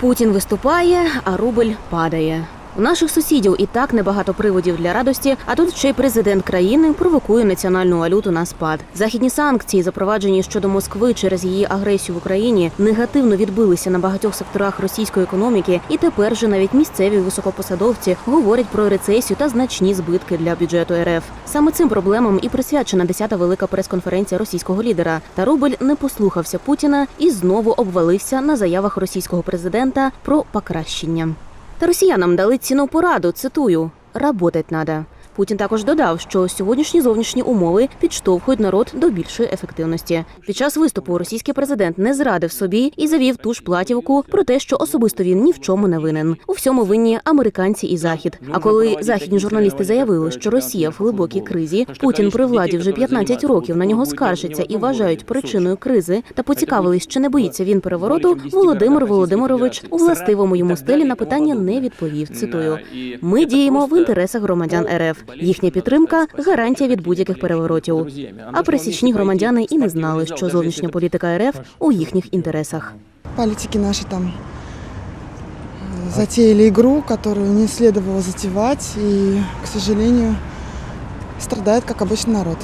Путін виступає, а рубль падає. У наших сусідів і так небагато приводів для радості, а тут ще й президент країни провокує національну валюту на спад. Західні санкції, запроваджені щодо Москви через її агресію в Україні, негативно відбилися на багатьох секторах російської економіки, і тепер же навіть місцеві високопосадовці говорять про рецесію та значні збитки для бюджету РФ. Саме цим проблемам і присвячена 10-та велика прес-конференція російського лідера. Та рубль не послухався Путіна і знову обвалився на заявах російського президента про покращення. Та росіянам дали ціну пораду. Цитую: «Работать надо». Путін також додав, що сьогоднішні зовнішні умови підштовхують народ до більшої ефективності. Під час виступу російський президент не зрадив собі і завів ту ж платівку про те, що особисто він ні в чому не винен. У всьому винні американці і захід. А коли західні журналісти заявили, що Росія в глибокій кризі, Путін при владі вже 15 років на нього скаржаться і вважають причиною кризи, та поцікавились, чи не боїться він перевороту. Володимир Володимирович у властивому йому стилі на питання не відповів. Цитую: ми діємо в інтересах громадян РФ. Їхня підтримка гарантія від будь-яких переворотів. А пересічні громадяни і не знали, що зовнішня політика РФ у їхніх інтересах. Політики наші там затеяли игру, которую не следовало затевать, и, к сожалению, страдает, как обычный народ.